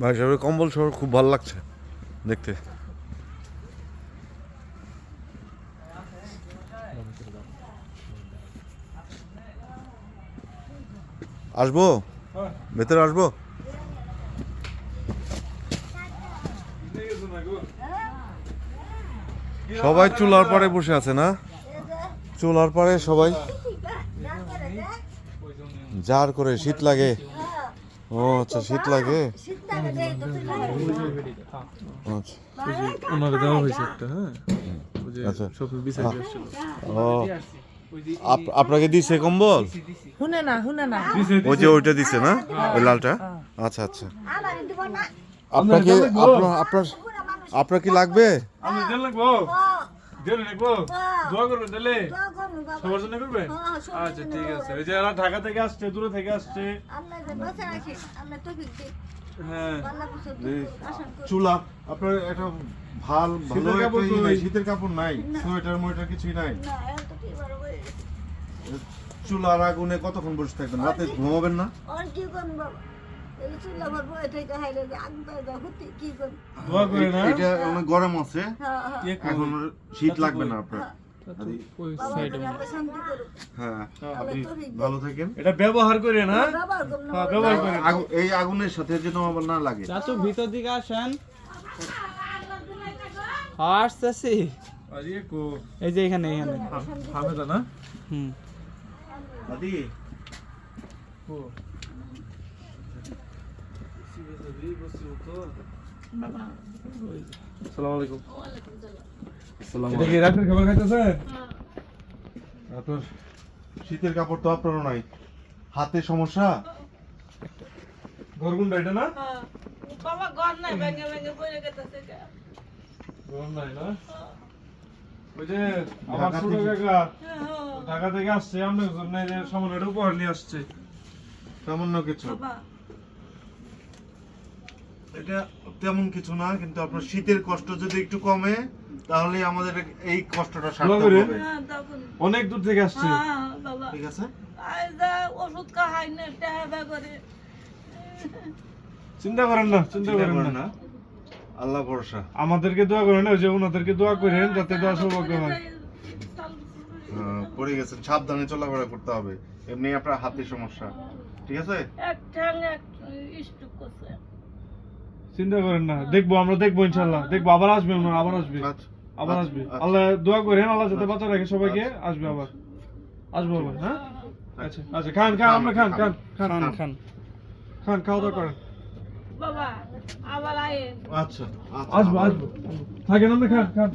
ভাই সাহেবের কম্বল শহর খুব ভালো লাগছে দেখতে। আসব? ভেতরে আসব? সবাই চুলার পাড়ে বসে আছে না? চুলার পাড়ে সবাই। জার করে শীত লাগে। ও আচ্ছা শীত লাগে? আচ্ছা। দেওয়া হয়েছে একটা হ্যাঁ? আচ্ছা। আসছিল। ও। আপ- আপনাকে দিছে কম্বল? শুনে না শুনে না। ওই যে ওইটা দিছে না? ওই লালটা? আচ্ছা আচ্ছা। আপনাকে আপনার আপনার আপনার কি লাগবে? আমি দেন লাগবো দোয়া করবেন তাহলে সবার জন্য করবে আচ্ছা ঠিক আছে। এই যে এরা ঢাকা থেকে আসছে দূরে থেকে আসছে। হ্যাঁ চুলা আপনার একটা ভালো ভালো? শীতের কাপড় নাই সোয়েটার মোয়েটার কিছুই নাই। চুলার আগুনে কতক্ষণ বসে থাকবেন? রাতে ঘুমাবেন না? দোয়া করে না এটা অনেক গরম আছে। কে এখন শীত লাগবে না আপনার। হ্যাঁ আপনি ভালো থাকেন। এটা ব্যবহার করে না হ্যাঁ ব্যবহার করে আগু- এই আগুনের সাথে যেন আমার না লাগে। চাচু ভিতর দিকে আসেন। আসতেছি আরে এই যে এখানে এখানে। হামেদা না? হুম। দাদি শীতের কাপড় তো আপনারও নাই। হাতে সমস্যা? ঘরগুন্ডা এটা না? বাবা ঘর নাই ভেঙে ভেঙে পড়ে গেছে গরম নাই না? ওই যে আমার ঢাকা ছোট থেকে- কাকা ঢাকা থেকে আসছে আপনার জন্য সামান্য উপহার নিয়ে আসছে। সামান্য কিছু। এটা তেমন কিছু না কিন্তু আপনার শীতের কষ্ট যদি একটু কমে তাহলে আমাদের এই কষ্টটা সার্থক হবে। অনেক দূর থেকে আসছে। ঠিক আছে? ওষুধ খাই না টাকা করে। চিন্তা করেন না চিন্তা করেন না। আল্লাহ ভরসা। আমাদেরকে দোয়া করেন ওই যে ওনাদেরকে দোয়া করেন যাতে দোয়া সৌভাগ্য হয়। পড়ে গেছেন সাবধানে চলাফেরা করতে হবে। এমনি আপনার হাতের সমস্যা। ঠিক আছে? এক চিন্তা করেন না। দেখব আমরা দেখব ইনশাল্লাহ। দেখব আবার আসবে ওনারা আবার আসবে। আচ্ছা আবার আসবে। আল্লাহ দোয়া করেন আল্লাহ যাতে বাঁচা রাখে সবাইকে আসবে আবার। আসব আবার হ্যাঁ? আচ্ছা আচ্ছা খান খান আমরা খান খান খান খান। খান। খান খান খাওয়া দাওয়া করেন। বাবা আবার আয়ে আচ্ছা আচ্ছা আসব আসব। থাকেন আমরা খান খান।